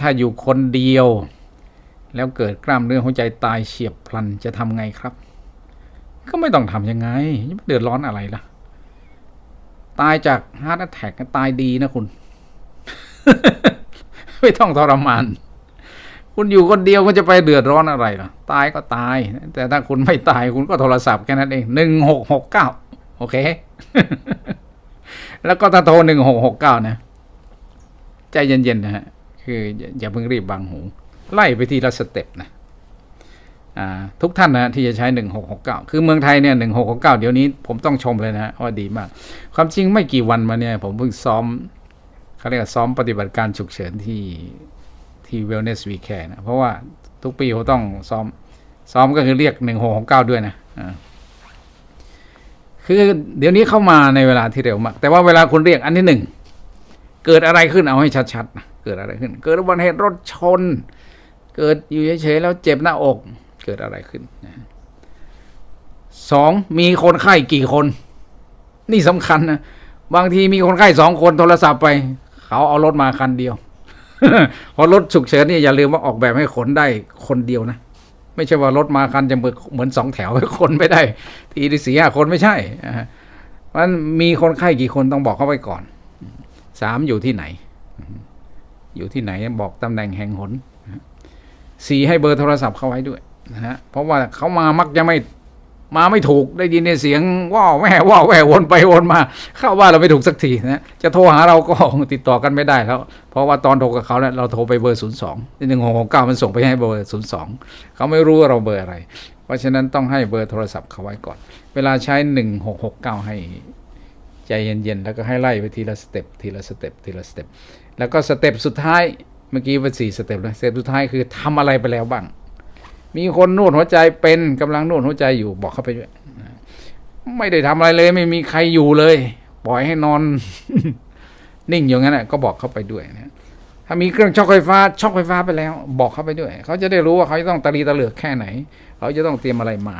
ถ้าอยู่คนเดียว แล้วเกิดกล้ามเนื้อหัวใจตายเฉียบพลันจะทำไงครับ ก็ไม่ต้องทำยังไงไม่เดือดร้อนอะไรล่ะ ตายจากฮาร์ดแท็กตายดีนะคุณ ไม่ต้องทรมานคุณอยู่คนเดียวคุณจะไปเดือดร้อนอะไรล่ะ ตายก็ตาย แต่ถ้าคุณไม่ตายคุณก็โทรศัพท์แค่นั้นเองหนึ่งหกหกเก้าโอเค แล้วก็ถ้าโทรหนึ่งหกหกเก้านะ ใจเย็นๆนะฮะ คืออย่าเพิ่งรีบบังหู ไล่ไปทีละสเต็ปนะทุกท่านนะที่จะใช้หนึ่งหกหกเก้าคือเมืองไทยเนี่ยหนึ่งหกหกเก้าเดี๋ยวนี้ผมต้องชมเลยนะว่าดีมาก ความจริงไม่กี่วันมาเนี่ย ผมเพิ่งซ้อมเขาเรียกซ้อมปฏิบัติการฉุกเฉินที่ที่ Wellness We Care นะ เพราะว่าทุกปีเขาต้องซ้อม ซ้อมก็คือเรียกหนึ่งหกหกเก้าด้วยนะคือเดี๋ยวนี้เข้ามาในเวลาที่เร็วมาก แต่ว่าเวลาคุณเรียกอันที่หนึ่ง เกิดอะไรขึ้นเอาให้ชัดๆนะ เกิดอะไรขึ้น เกิดอุบัติเหตุรถชน เกิดอยู่เฉยๆแล้วเจ็บหน้าอก เกิดอะไรขึ้นนะสองมีคนไข้กี่คน นี่สำคัญนะบางทีมีคนไข้สองคนโทรศัพท์ไป เขาเอารถมาคันเดียวเพราะรถฉุกเฉินนี่อย่าลืมว่าออกแบบให้ขนได้คนเดียวนะไม่ใช่ว่ารถมาคันจะเหมือนเหมือนสองแถวคนไม่ได้ ทีที่สี่ห้าคนไม่ใช่เพราะนั้นมีคนไข้กี่คนต้องบอกเขาไว้ก่อนสามอยู่ที่ไหน อยู่ที่ไหนบอกตำแหน่งแห่งหนสี่ให้เบอร์โทรศัพท์เข้าไว้ด้วยนะฮะเพราะว่าเขามามักจะไม่มาไม่ถูกได้ยินในเสียงว่าแว่ว่าวแว่วนไปวนมา เข้าว่าเราไม่ถูกสักทีนะจะโทรหาเราก็ติดต่อกันไม่ได้แล้ว เพราะว่าตอนโทรกับเขาเนี่ยเราโทรไปเบอร์ศูนย์สองหนึ่งหกเก้ามันส่งไปให้เบอร์ศูนย์สองเขาไม่รู้ว่าเราเบอร์อะไร เพราะฉะนั้นต้องให้เบอร์โทรศัพท์เขาไว้ก่อน เวลาใช้หนึ่งหกหกเก้าให้ ใจเย็นๆ แล้วก็ให้ไล่ไปทีละสเต็ปทีละสเต็ปทีละสเต็ปแล้วก็สเต็ปสุดท้ายเมื่อกี้เป็นสี่สเต็ปแล้วสเต็ปสุดท้ายคือทำอะไรไปแล้วบ้าง มีคนนวดหัวใจเป็นกำลังนวดหัวใจอยู่บอกเข้าไปด้วยไม่ได้ทำอะไรเลย ไม่มีใครอยู่เลย ปล่อยให้นอน นิ่งอยู่งั้นก็บอกเข้าไปด้วยนะถ้ามีเครื่องช็อคไฟฟ้าช็อคไฟฟ้าไปแล้ว บอกเข้าไปด้วย เขาจะได้รู้ว่าเขาจะต้องตะลีตะเหลือกแค่ไหน เขาจะต้องเตรียมอะไรมา